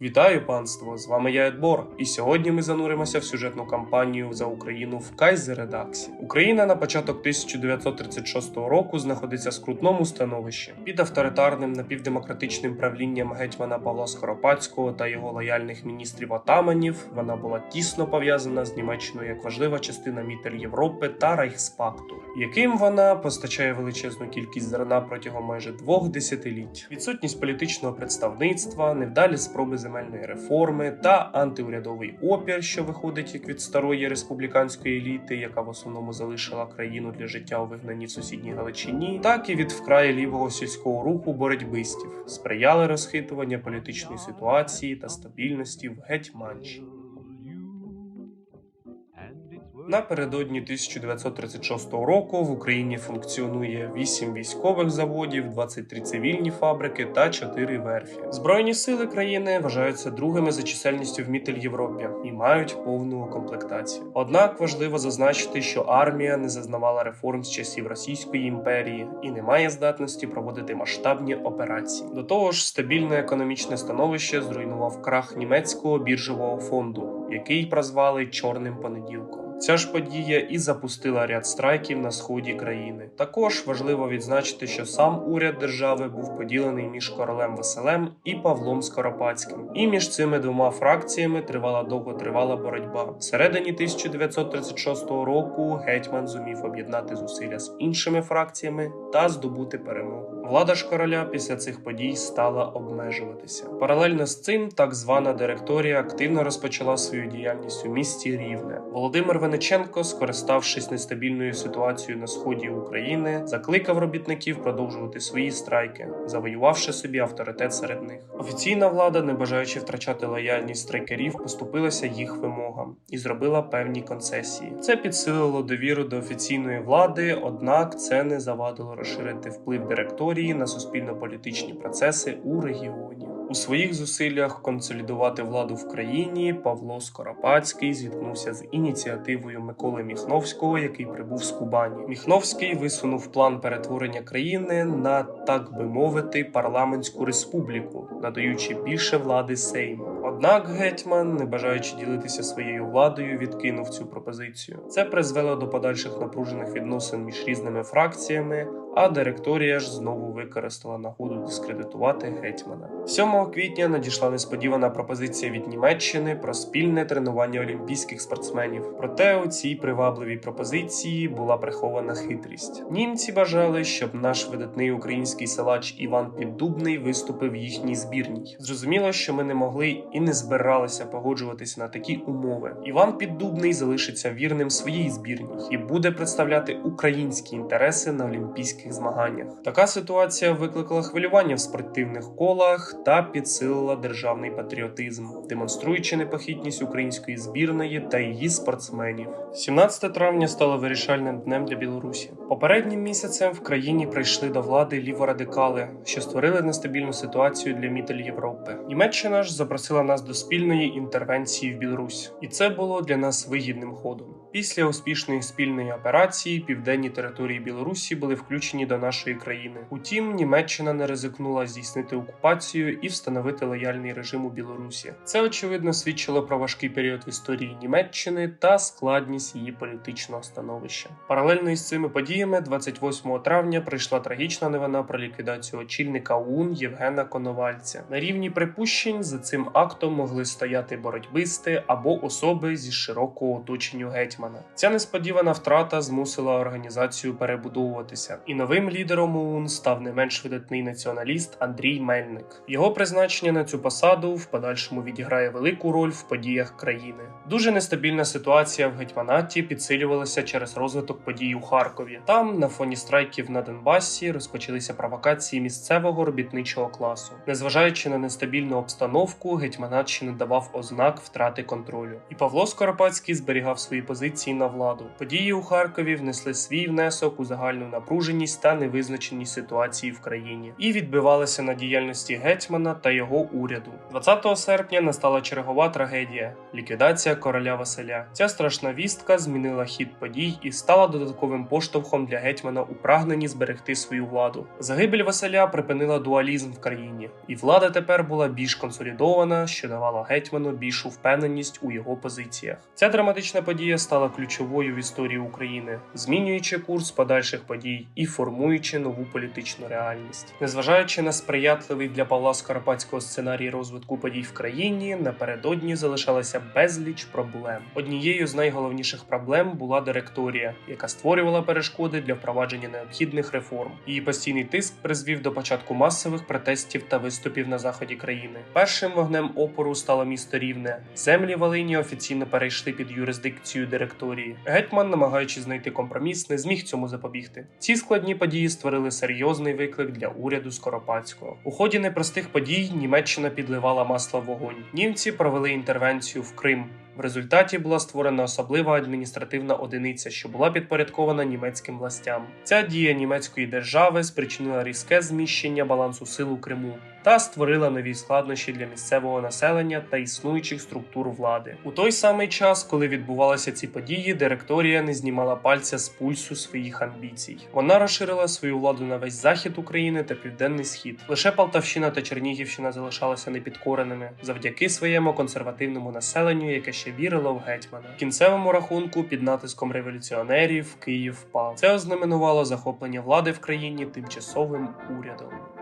Вітаю панство! З вами я Едбор, і сьогодні ми зануримося в сюжетну кампанію за Україну в Кайзередаксі. Україна на початок 1936 року знаходиться в скрутному становищі під авторитарним напівдемократичним правлінням гетьмана Павла Скоропадського та його лояльних міністрів отаманів. Вона була тісно пов'язана з Німеччиною як важлива частина Мітель Європи та Райхспакту, яким вона постачає величезну кількість зерна протягом майже двох десятиліть. Відсутність політичного представництва, невдалі спроби земельної реформи та антиурядовий опір, що виходить як від старої республіканської еліти, яка в основному залишила країну для життя у вигнанні в сусідній Галичині, так і від вкрай лівого сільського руху боротьбистів, сприяли розхитування політичної ситуації та стабільності в Гетьманщині. Напередодні 1936 року в Україні функціонує 8 військових заводів, 23 цивільні фабрики та 4 верфі. Збройні сили країни вважаються другими за чисельністю в Мітель Європі і мають повну комплектацію. Однак важливо зазначити, що армія не зазнавала реформ з часів Російської імперії і не має здатності проводити масштабні операції. До того ж, стабільне економічне становище зруйнував крах німецького біржового фонду, який прозвали чорним понеділком. Ця ж подія і запустила ряд страйків на сході країни. Також важливо відзначити, що сам уряд держави був поділений між королем Василем і Павлом Скоропадським. І між цими двома фракціями тривала довготривала боротьба. Всередині 1936 року гетьман зумів об'єднати зусилля з іншими фракціями та здобути перемогу. Влада ж короля після цих подій стала обмежуватися. Паралельно з цим так звана директорія активно розпочала свою діяльність у місті Рівне. Володимир Вениченко, скориставшись нестабільною ситуацією на сході України, закликав робітників продовжувати свої страйки, завоювавши собі авторитет серед них. Офіційна влада, не бажаючи втрачати лояльність страйкерів, поступилася їх вимогам і зробила певні концесії. Це підсилило довіру до офіційної влади, однак це не завадило розширити вплив директорії на суспільно-політичні процеси у регіоні. У своїх зусиллях консолідувати владу в країні Павло Скоропадський зіткнувся з ініціативою Миколи Міхновського, який прибув з Кубані. Міхновський висунув план перетворення країни на так би мовити парламентську республіку, надаючи більше влади Сейму. Однак гетьман, не бажаючи ділитися своєю владою, відкинув цю пропозицію. Це призвело до подальших напружених відносин між різними фракціями. А директорія ж знову використала нагоду дискредитувати гетьмана. 7 квітня надійшла несподівана пропозиція від Німеччини про спільне тренування олімпійських спортсменів. Проте у цій привабливій пропозиції була прихована хитрість. Німці бажали, щоб наш видатний український силач Іван Піддубний виступив їхній збірній. Зрозуміло, що ми не могли і не збиралися погоджуватися на такі умови. Іван Піддубний залишиться вірним своїй збірній і буде представляти українські інтереси на олімпійських змаганнях. Така ситуація викликала хвилювання в спортивних колах та підсилила державний патріотизм, демонструючи непохитність української збірної та її спортсменів. 17 травня стало вирішальним днем для Білорусі. Попереднім місяцем в країні прийшли до влади ліворадикали, що створили нестабільну ситуацію для мітель Європи. Німеччина ж запросила нас до спільної інтервенції в Білорусь, і це було для нас вигідним ходом. Після успішної спільної операції південні території Білорусі були включені до нашої країни. Утім, Німеччина не ризикнула здійснити окупацію і встановити лояльний режим у Білорусі. Це очевидно свідчило про важкий період в історії Німеччини та складність її політичного становища. Паралельно із цими подіями, 28 травня, прийшла трагічна новина про ліквідацію очільника ОУН Євгена Коновальця. На рівні припущень за цим актом могли стояти боротьбисти або особи зі широкого оточення гетьмана. Ця несподівана втрата змусила організацію перебудовуватися, і новим лідером ОУН став не менш видатний націоналіст Андрій Мельник. Його призначення на цю посаду в подальшому відіграє велику роль в подіях країни. Дуже нестабільна ситуація в гетьманаті підсилювалася через розвиток подій у Харкові. Там, на фоні страйків на Донбасі, розпочалися провокації місцевого робітничого класу. Незважаючи на нестабільну обстановку, гетьманат ще не давав ознак втрати контролю. І Павло Скоропадський зберігав свої позиції амбіцій на владу. Події у Харкові внесли свій внесок у загальну напруженість та невизначеність ситуації в країні і відбивалися на діяльності гетьмана та його уряду. 20 серпня настала чергова трагедія ліквідація короля Василя. Ця страшна вістка змінила хід подій і стала додатковим поштовхом для гетьмана у прагненні зберегти свою владу. Загибель Василя припинила дуалізм в країні, і влада тепер була більш консолідована, що давала гетьману більшу впевненість у його позиціях. Ця драматична подія стала ключовою в історії України, змінюючи курс подальших подій і формуючи нову політичну реальність. Незважаючи на сприятливий для Павла Скоропадського сценарій розвитку подій в країні, напередодні залишалася безліч проблем. Однією з найголовніших проблем була директорія, яка створювала перешкоди для впровадження необхідних реформ. Її постійний тиск призвів до початку масових протестів та виступів на заході країни. Першим вогнем опору стало місто Рівне. Землі Волині офіційно перейшли під юрисдикцію директорії. Гетьман, намагаючись знайти компроміс, не зміг цьому запобігти. Ці складні події створили серйозний виклик для уряду Скоропадського. У ході непростих подій Німеччина підливала масло в вогонь. Німці провели інтервенцію в Крим. В результаті була створена особлива адміністративна одиниця, що була підпорядкована німецьким властям. Ця дія німецької держави спричинила різке зміщення балансу сил у Криму та створила нові складнощі для місцевого населення та існуючих структур влади. У той самий час, коли відбувалися ці події, директорія не знімала пальця з пульсу своїх амбіцій. Вона розширила свою владу на весь захід України та південний схід. Лише Полтавщина та Чернігівщина залишалися непідкореними завдяки своєму консервативному населенню, яке ще вірило в гетьмана. В кінцевому рахунку під натиском революціонерів Київ впав. Це ознаменувало захоплення влади в країні тимчасовим урядом.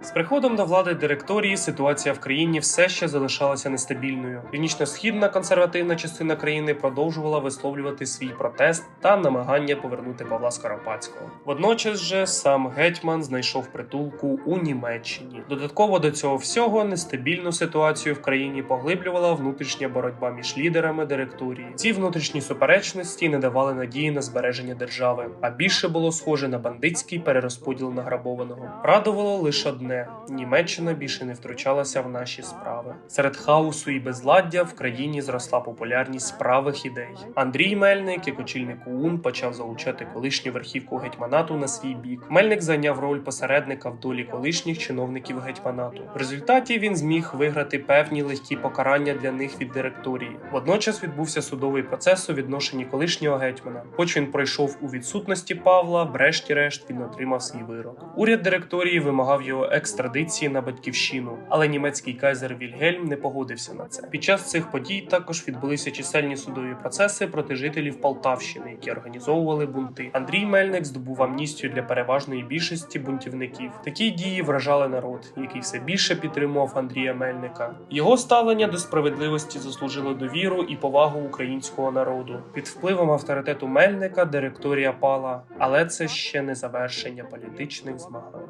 З приходом до влади директорії ситуація в країні все ще залишалася нестабільною. Північно-східна консервативна частина країни продовжувала висловлювати свій протест та намагання повернути Павла Скоропадського. Водночас же сам гетьман знайшов притулку у Німеччині. Додатково до цього всього нестабільну ситуацію в країні поглиблювала внутрішня боротьба між лідерами директорії. Ці внутрішні суперечності не давали надії на збереження держави, а більше було схоже на бандитський перерозподіл награбованого. Радувало лише одне. Німеччина більше не втручалася в наші справи. Серед хаосу і безладдя в країні зросла популярність правих ідей. Андрій Мельник, як очільник ОУН, почав залучати колишню верхівку гетьманату на свій бік. Мельник зайняв роль посередника в долі колишніх чиновників гетьманату. В результаті він зміг виграти певні легкі покарання для них від директорії. Водночас відбувся судовий процес у відношенні колишнього гетьмана. Хоч він пройшов у відсутності Павла, врешті-решт він отримав свій вирок. Уряд директорії вимагав його екстрадиції на батьківщину, але німецький кайзер Вільгельм не погодився на це. Під час цих подій також відбулися чисельні судові процеси проти жителів Полтавщини, які організовували бунти. Андрій Мельник здобув амністію для переважної більшості бунтівників. Такі дії вражали народ, який все більше підтримував Андрія Мельника. Його ставлення до справедливості заслужило довіру і повагу українського народу. Під впливом авторитету Мельника директорія пала, але це ще не завершення політичних змагань.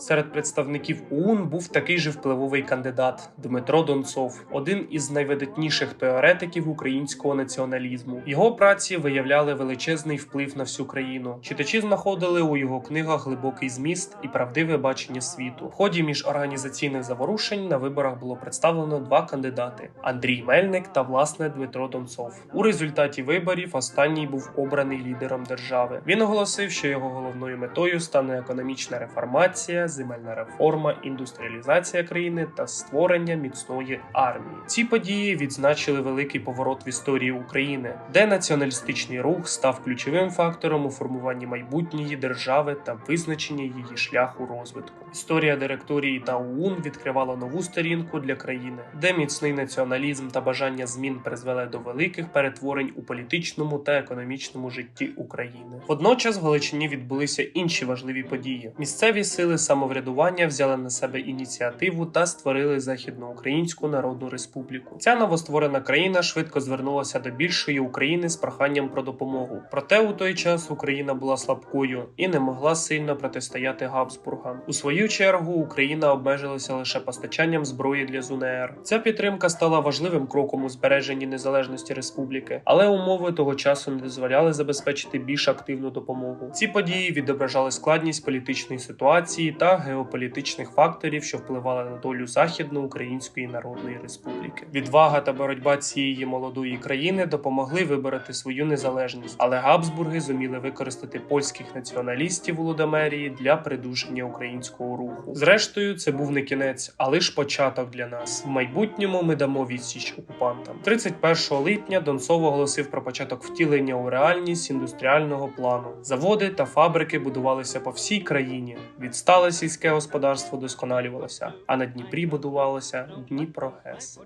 Серед представників ОУН був такий же впливовий кандидат Дмитро Донцов, один із найвидатніших теоретиків українського націоналізму. Його праці виявляли величезний вплив на всю країну. Читачі знаходили у його книгах глибокий зміст і правдиве бачення світу. В ході міжорганізаційних заворушень на виборах було представлено два кандидати: Андрій Мельник та власне Дмитро Донцов. У результаті виборів останній був обраний лідером держави. Він оголосив, що його головною метою стане економічна реформація земельна реформа, індустріалізація країни та створення міцної армії. Ці події відзначили великий поворот в історії України, де націоналістичний рух став ключовим фактором у формуванні майбутньої держави та визначенні її шляху розвитку. Історія директорії та ОУН відкривала нову сторінку для країни, де міцний націоналізм та бажання змін призвели до великих перетворень у політичному та економічному житті України. Водночас в Галичині відбулися інші важливі події. Місцеві сили самоврядування взяли на себе ініціативу та створили Західноукраїнську Народну Республіку. Ця новостворена країна швидко звернулася до більшої України з проханням про допомогу. Проте у той час Україна була слабкою і не могла сильно протистояти Габсбургам. У свою чергу Україна обмежилася лише постачанням зброї для ЗУНР. Ця підтримка стала важливим кроком у збереженні незалежності республіки, але умови того часу не дозволяли забезпечити більш активну допомогу. Ці події відображали складність політичної ситуації та геополітичних факторів, що впливали на долю Західноукраїнської Народної Республіки. Відвага та боротьба цієї молодої країни допомогли вибороти свою незалежність, але Габсбурги зуміли використати польських націоналістів у Лудомерії для придушення українського руху. Зрештою, це був не кінець, а лише початок для нас. В майбутньому ми дамо відсіч окупантам. 31 липня Донцов оголосив про початок втілення у реальність індустріального плану. Заводи та фабрики будувалися по всій країні. Відстале сільське господарство досконалювалося, а на Дніпрі будувалося Дніпрогес.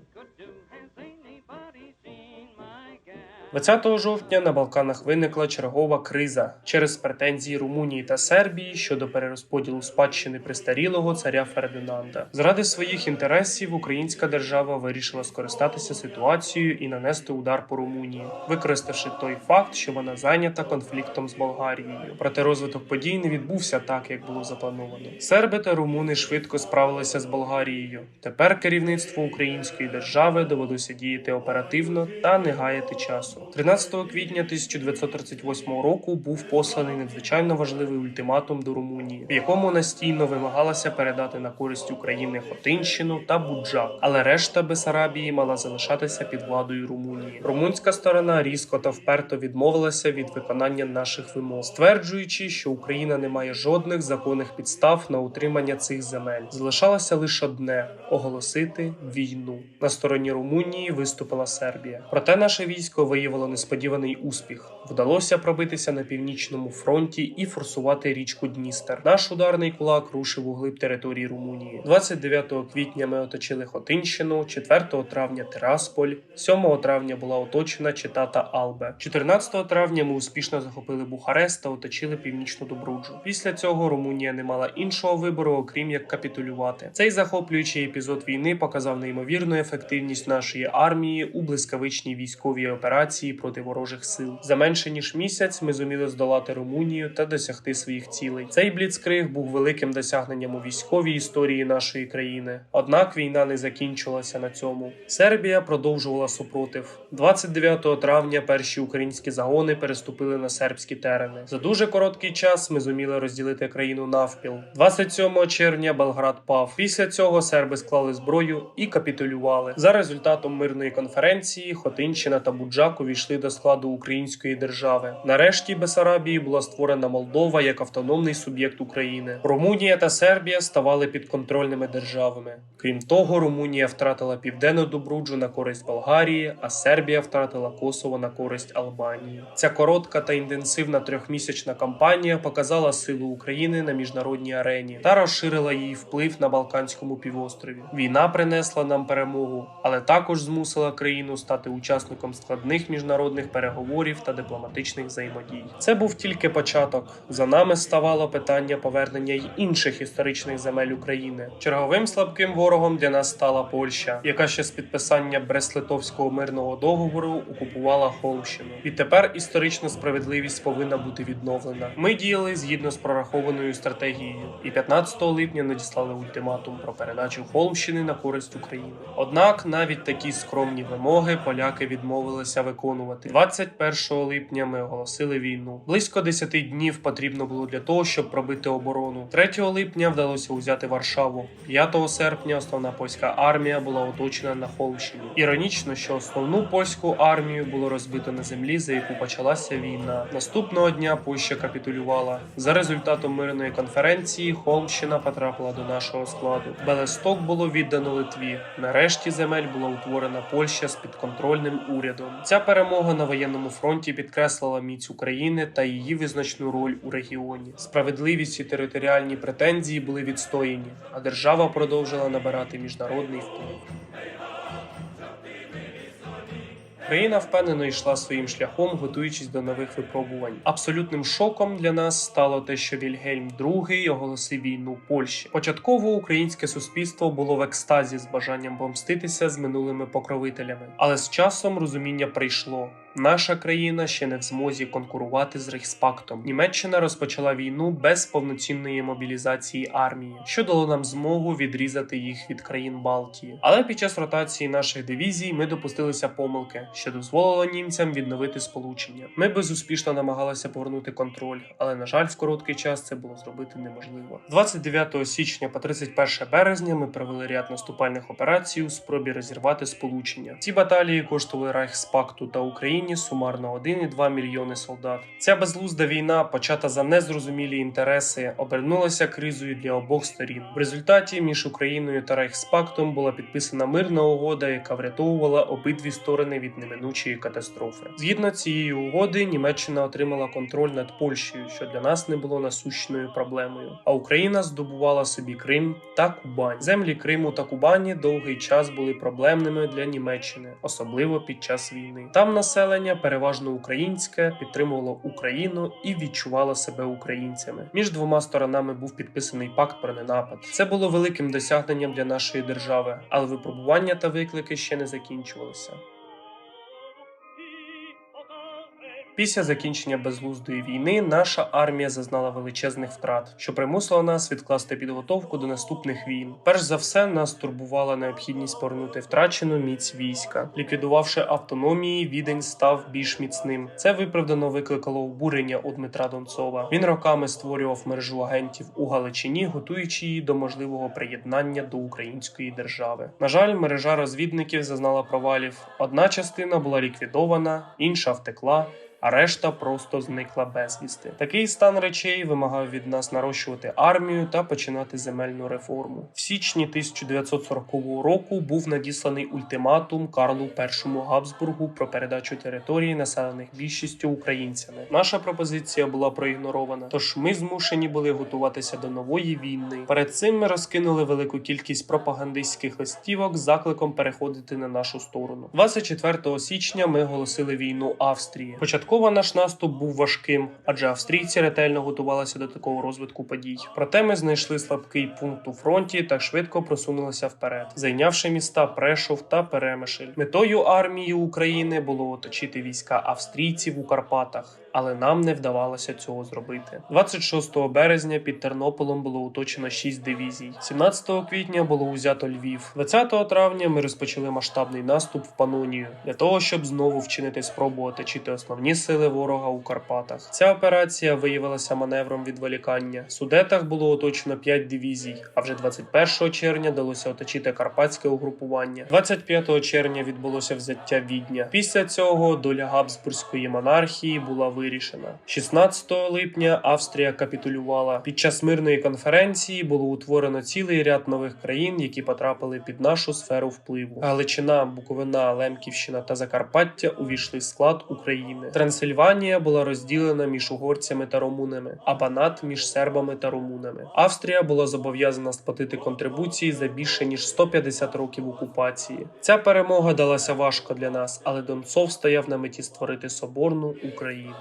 20 жовтня на Балканах виникла чергова криза через претензії Румунії та Сербії щодо перерозподілу спадщини престарілого царя Фердинанда. Заради своїх інтересів українська держава вирішила скористатися ситуацією і нанести удар по Румунії, використавши той факт, що вона зайнята конфліктом з Болгарією. Проте розвиток подій не відбувся так, як було заплановано. Серби та румуни швидко справилися з Болгарією. Тепер керівництво української держави довелося діяти оперативно та не гаяти часу. 13 квітня 1938 року був посланий надзвичайно важливий ультиматум до Румунії, в якому настійно вимагалося передати на користь України Хотинщину та Буджак, але решта Бесарабії мала залишатися під владою Румунії. Румунська сторона різко та вперто відмовилася від виконання наших вимог, стверджуючи, що Україна не має жодних законних підстав на утримання цих земель. Залишалося лише одне оголосити війну. На стороні Румунії виступила Сербія. Проте наше військо виявило несподіваний успіх. Вдалося пробитися на північному фронті і форсувати річку Дністер. Наш ударний кулак рушив у глиб території Румунії. 29 квітня ми оточили Хотинщину, 4 травня Тирасполь, 7 травня була оточена Чита та Албе. 14 травня ми успішно захопили Бухарест та оточили північну Добруджу. Після цього Румунія не мала іншого вибору, окрім як капітулювати. Цей захоплюючий епізод війни показав неймовірну ефективність нашої армії у блискавичній військовій операції проти ворожих сил. За менше ніж місяць ми зуміли здолати Румунію та досягти своїх цілей. Цей бліцкриг був великим досягненням у військовій історії нашої країни. Однак війна не закінчилася на цьому. Сербія продовжувала супротив. 29 травня перші українські загони переступили на сербські терени. За дуже короткий час ми зуміли розділити країну навпіл. 27 червня Белград пав. Після цього серби склали зброю і капітулювали. За результатом мирної конференції Хотинщина та Буджак увійшли до складу української держави. Нарешті Бесарабії була створена Молдова як автономний суб'єкт України. Румунія та Сербія ставали підконтрольними державами. Крім того, Румунія втратила південну Добруджу на користь Болгарії, а Сербія втратила Косово на користь Албанії. Ця коротка та інтенсивна трьохмісячна кампанія показала силу України на міжнародній арені та розширила її вплив на Балканському півострові. Війна принесла нам перемогу, але також змусила країну стати учасником складних міжнародних переговорів та дипломатичних взаємодій. Це був тільки початок. За нами ставало питання повернення й інших історичних земель України. Черговим слабким ворогом для нас стала Польща, яка ще з підписання Брест-Литовського мирного договору окупувала Холмщину. Відтепер історична справедливість повинна бути відновлена. Ми діяли згідно з прорахованою стратегією, і 15 липня надіслали ультиматум про передачу Холмщини на користь України. Однак навіть такі скромні вимоги поляки відмовилися виконувати. 21 липня ми оголосили війну. Близько 10 днів потрібно було для того, щоб пробити оборону. 3 липня вдалося узяти Варшаву. 5 серпня основна польська армія була оточена на Холмщині. Іронічно, що основну польську армію було розбито на землі, за яку почалася війна. Наступного дня Польща капітулювала. За результатом мирної конференції Холмщина потрапила до нашого складу. Белесток було віддано Литві. Нарешті земель була утворена Польща з підконтрольним урядом. Ця перемога на воєнному фронті підкреслила міць України та її визначну роль у регіоні. Справедливість і територіальні претензії були відстоєні, а держава продовжила набирати міжнародний вплив. Країна впевнено йшла своїм шляхом, готуючись до нових випробувань. Абсолютним шоком для нас стало те, що Вільгельм II оголосив війну Польщі. Початково українське суспільство було в екстазі з бажанням помститися з минулими покровителями, але з часом розуміння прийшло. Наша країна ще не в змозі конкурувати з Рейхспактом. Німеччина розпочала війну без повноцінної мобілізації армії, що дало нам змогу відрізати їх від країн Балтії. Але під час ротації наших дивізій ми допустилися помилки, що дозволило німцям відновити сполучення. Ми безуспішно намагалися повернути контроль, але на жаль, в короткий час це було зробити неможливо. З 29 січня по 31 березня ми провели ряд наступальних операцій у спробі розірвати сполучення. Ці баталії коштували Райхспакту та Україні сумарно 1,2 мільйони солдат. Ця безглузда війна, почата за незрозумілі інтереси, обернулася кризою для обох сторін. В результаті між Україною та Райхспактом була підписана мирна угода, яка врятовувала обидві сторони від неминучої катастрофи. Згідно цієї угоди, Німеччина отримала контроль над Польщею, що для нас не було насущною проблемою. А Україна здобувала собі Крим та Кубань. Землі Криму та Кубані довгий час були проблемними для Німеччини, особливо під час війни. Там населення переважно українське підтримувало Україну і відчувало себе українцями. Між двома сторонами був підписаний пакт про ненапад. Це було великим досягненням для нашої держави, але випробування та виклики ще не закінчувалися. Після закінчення безглуздої війни наша армія зазнала величезних втрат, що примусило нас відкласти підготовку до наступних війн. Перш за все, нас турбувала необхідність повернути втрачену міць війська. Ліквідувавши автономії, відень став більш міцним. Це виправдано викликало обурення у Дмитра Донцова. Він роками створював мережу агентів у Галичині, готуючи її до можливого приєднання до української держави. На жаль, мережа розвідників зазнала провалів. Одна частина була ліквідована, інша втекла а решта просто зникла безвісти. Такий стан речей вимагав від нас нарощувати армію та починати земельну реформу. В січні 1940 року був надісланий ультиматум Карлу І Габсбургу про передачу території, населених більшістю українцями. Наша пропозиція була проігнорована, тож ми змушені були готуватися до нової війни. Перед цим ми розкинули велику кількість пропагандистських листівок з закликом переходити на нашу сторону. 24 січня ми оголосили війну Австрії. Початково наш наступ був важким, адже австрійці ретельно готувалися до такого розвитку подій. Проте ми знайшли слабкий пункт у фронті та швидко просунулися вперед, зайнявши міста Прешов та Перемишль. Метою армії України було оточити війська австрійців у Карпатах. Але нам не вдавалося цього зробити. 26 березня під Тернополем було оточено 6 дивізій. 17 квітня було узято Львів. 20 травня ми розпочали масштабний наступ в Панонію для того, щоб знову вчинити спробу оточити основні сили ворога у Карпатах. Ця операція виявилася маневром відволікання. В Судетах було оточено 5 дивізій, а вже 21 червня вдалося оточити карпатське угрупування. 25 червня відбулося взяття Відня. Після цього доля Габсбурзької монархії була вирішена. 16 липня Австрія капітулювала. Під час мирної конференції було утворено цілий ряд нових країн, які потрапили під нашу сферу впливу. Галичина, Буковина, Лемківщина та Закарпаття увійшли в склад України. Трансильванія була розділена між угорцями та румунами, а Банат між сербами та румунами. Австрія була зобов'язана сплатити контрибуції за більше ніж 150 років окупації. Ця перемога далася важко для нас, але Донцов стояв на меті створити соборну Україну.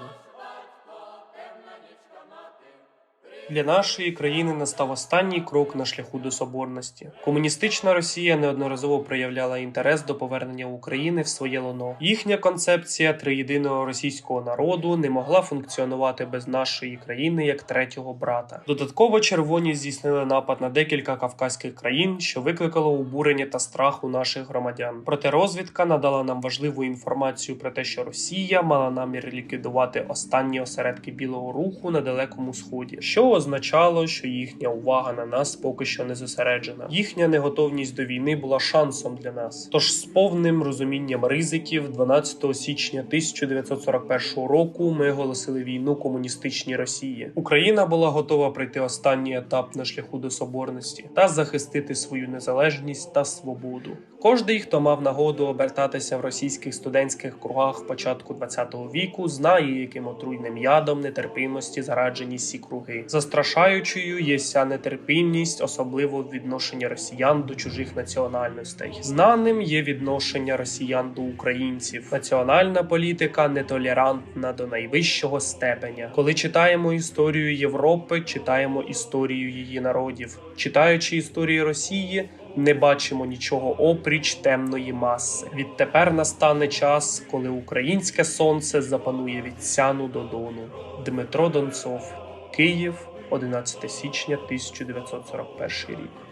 Для нашої країни настав останній крок на шляху до соборності. Комуністична Росія неодноразово проявляла інтерес до повернення України в своє лоно. Їхня концепція триєдиного російського народу не могла функціонувати без нашої країни як третього брата. Додатково червоні здійснили напад на декілька кавказьких країн, що викликало обурення та страх у наших громадян. Проте розвідка надала нам важливу інформацію про те, що Росія мала намір ліквідувати останні осередки білого руху на далекому сході, що означало, що їхня увага на нас поки що не зосереджена. Їхня неготовність до війни була шансом для нас. Тож з повним розумінням ризиків, 12 січня 1941 року ми оголосили війну комуністичній Росії. Україна була готова пройти останній етап на шляху до соборності та захистити свою незалежність та свободу. Кожний, хто мав нагоду обертатися в російських студентських кругах початку ХХ віку, знає, яким отруйним ядом нетерпимості зараджені сі круги. За застрашаючою є ця нетерпінність, особливо в відношенні росіян до чужих національностей. Знаним є відношення росіян до українців. Національна політика нетолерантна до найвищого степеня. Коли читаємо історію Європи, читаємо історію її народів. Читаючи історію Росії, не бачимо нічого опріч темної маси. Відтепер настане час, коли українське сонце запанує від сяну до дону. Дмитро Донцов, Київ, 11 січня 1941 рік.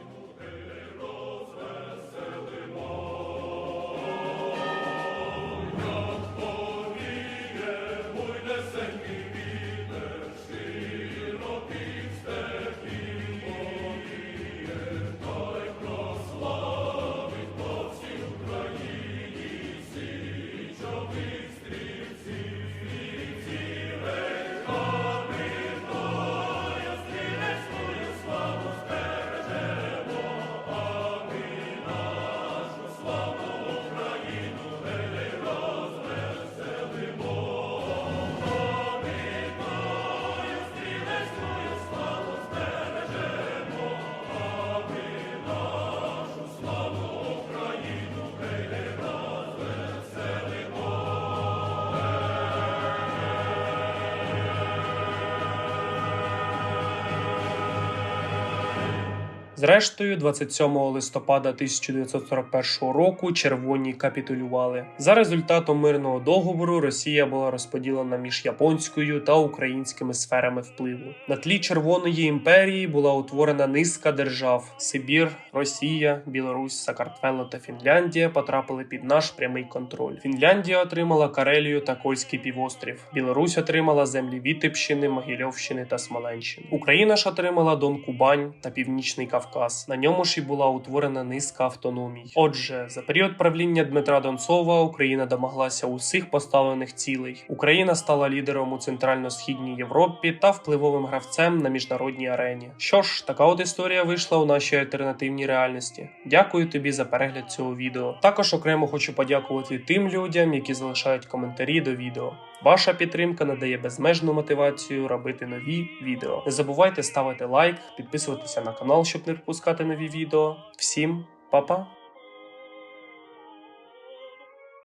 Зрештою, 27 листопада 1941 року червоні капітулювали. За результатом мирного договору Росія була розподілена між японською та українськими сферами впливу. На тлі Червоної імперії була утворена низка держав: Сибір, Росія, Білорусь, Сакартвело та Фінляндія потрапили під наш прямий контроль. Фінляндія отримала Карелію та Кольський півострів. Білорусь отримала землі Вітебщини, Могильовщини та Смоленщини. Україна ж отримала Дон Кубань та Північний Кавказ. На ньому ж і була утворена низка автономій. Отже, за період правління Дмитра Донцова Україна домоглася усіх поставлених цілей. Україна стала лідером у центрально-східній Європі та впливовим гравцем на міжнародній арені. Що ж, така от історія вийшла у нашій альтернативній реальності. Дякую тобі за перегляд цього відео. Також окремо хочу подякувати тим людям, які залишають коментарі до відео. Ваша підтримка надає безмежну мотивацію робити нові відео. Не забувайте ставити лайк, підписуватися на канал, щоб не пропускати нові відео. Всім па-па!